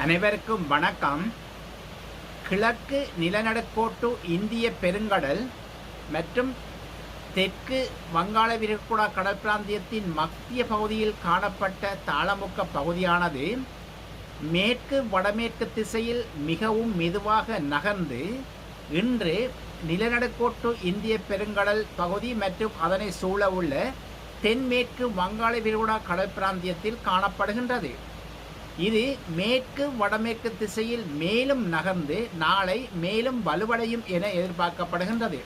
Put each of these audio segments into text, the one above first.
அனைவருக்கும் வணக்கம். கிழக்கு நிலநடுக்கோட்டு இந்திய பெருங்கடல் மற்றும் தெற்கு வங்காள விரிகுடா கடற்பிராந்தியத்தின் மத்திய பகுதியில் காணப்பட்ட தாளமுக்க பகுதியானது மேற்கு வடமேற்கு திசையில் மிகவும் மெதுவாக நகர்ந்து இன்று நிலநடுக்கோட்டு இந்திய பெருங்கடல் பகுதி மற்றும் அதனை சூழ உள்ள தென்மேற்கு வங்காள விரிகுடா கடற்பிராந்தியத்தில் காணப்படுகின்றது. இது மேற்கு வடமேற்கு திசையில் மேலும் நகர்ந்து நாளை மேலும் வலுவடையும் என எதிர்பார்க்கப்படுகின்றது.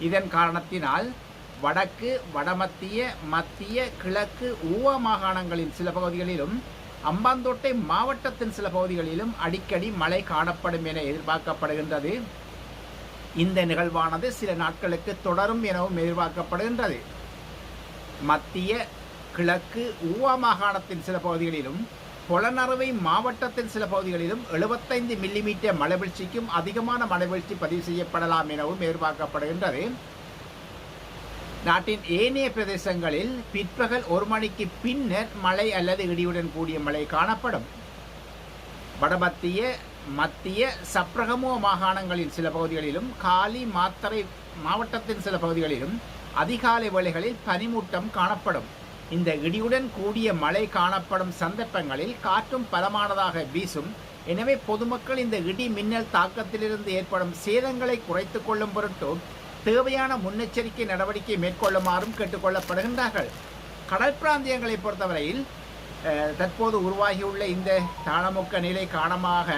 இதன் காரணத்தினால் வடக்கு வடமத்திய மத்திய கிழக்கு ஊவா மாகாணங்களின் சில பகுதிகளிலும் அம்பாந்தோட்டை மாவட்டத்தின் சில பகுதிகளிலும் அடிக்கடி மழை காணப்படும் என எதிர்பார்க்கப்படுகின்றது. இந்த நிகழ்வானது சில நாட்களுக்கு தொடரும் எனவும் எதிர்பார்க்கப்படுகின்றது. மத்திய கிழக்கு ஊவா மாகாணத்தின் சில பகுதிகளிலும் பொலனறுவை மாவட்டத்தின் சில பகுதிகளிலும் 75 மில்லிமீட்டர் மழைவீழ்ச்சிக்கும் அதிகமான மழைவீழ்ச்சி பதிவு செய்யப்படலாம் எனவும் எதிர்பார்க்கப்படுகின்றது. நாட்டின் ஏனைய பிரதேசங்களில் பிற்பகல் ஒரு மணிக்கு பின்னர் மழை அல்லது இடியுடன் கூடிய மழை காணப்படும். வடமத்திய மத்திய சப்ரகமோ மாகாணங்களின் சில பகுதிகளிலும் காலி மாத்தரை மாவட்டத்தின் சில பகுதிகளிலும் அதிகாலை வேளைகளில் பனிமூட்டம் காணப்படும். இந்த இடியுடன் கூடிய மழை காணப்படும் சந்தர்ப்பங்களில் காற்றும் பலமானதாக வீசும். எனவே பொதுமக்கள் இந்த இடி மின்னல் தாக்கத்திலிருந்து ஏற்படும் சேதங்களை குறைத்து கொள்ளும் பொருட்டு தேவையான முன்னெச்சரிக்கை நடவடிக்கை மேற்கொள்ளுமாறும் கேட்டுக்கொள்ளப்படுகின்றார்கள். கடல் பிராந்தியங்களை பொறுத்தவரையில் தற்போது உருவாகியுள்ள இந்த தாளமுக்க நிலை காரணமாக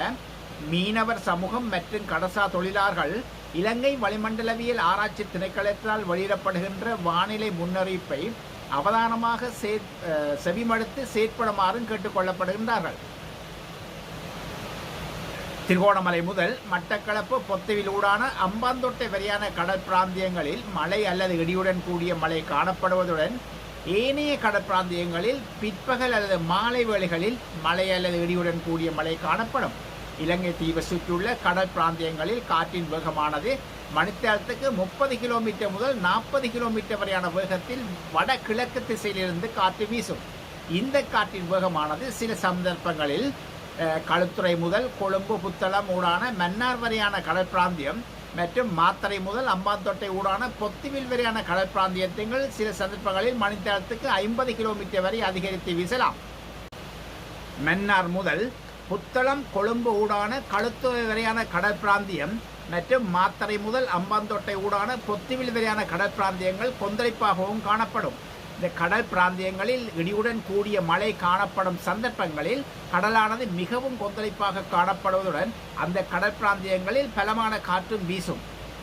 மீனவர் சமூகம் மற்றும் கடசா தொழிலாளர்கள் இலங்கை வளிமண்டலவியல் ஆராய்ச்சி திணைக்களத்தால் வெளியிடப்படுகின்ற வானிலை முன்னறிவிப்பை அவதானமாக சே செவிமடுத்து செயற்படுமாறும் கேட்டுக்கொள்ளப்படுகின்றார்கள். திருகோணமலை முதல் மட்டக்களப்பு பொத்துவில் ஊடான வரையான கடற்பிராந்தியங்களில் மழை அல்லது இடியுடன் கூடிய மழை காணப்படுவதுடன் ஏனைய கடற்பிராந்தியங்களில் பிற்பகல் அல்லது மாலை வேளைகளில் மழை அல்லது இடியுடன் கூடிய மழை காணப்படும். இலங்கை தீவை சுற்றியுள்ள கடல் பிராந்தியங்களில் காற்றின் வேகமானது மணித்தேரத்துக்கு முப்பது கிலோமீட்டர் முதல் நாற்பது கிலோமீட்டர் வரையான வேகத்தில் வடகிழக்கு திசையிலிருந்து காற்று வீசும். இந்த காற்றின் வேகமானது சில சந்தர்ப்பங்களில் களுத்துறை முதல் கொழும்பு புத்தளம் ஊடான மன்னார் வரையான கடல் பிராந்தியம் மற்றும் மாத்தரை முதல் அம்பாந்தோட்டை ஊடான பொத்துவில் வரையான கடல் பிராந்தியத்தில் சில சந்தர்ப்பங்களில் மணித்தேரத்துக்கு ஐம்பது கிலோமீட்டர் வரை அதிகரித்து வீசலாம். மன்னார் முதல் புத்தளம் கொழும்பு ஊடான களுத்துறை வரையான கடல் பிராந்தியம் மற்றும் மாத்தறை முதல் அம்பாந்தோட்டை ஊடான பொத்துவில் வரையான கடற்பிராந்தியங்கள் கொந்தளிப்பாகவும் காணப்படும். இந்த கடல் பிராந்தியங்களில் இடியுடன் கூடிய மழை காணப்படும் சந்தர்ப்பங்களில் கடலானது மிகவும் கொந்தளிப்பாக காணப்படுவதுடன் அந்த கடல் பிராந்தியங்களில் பலமான காற்றும் வீசும்.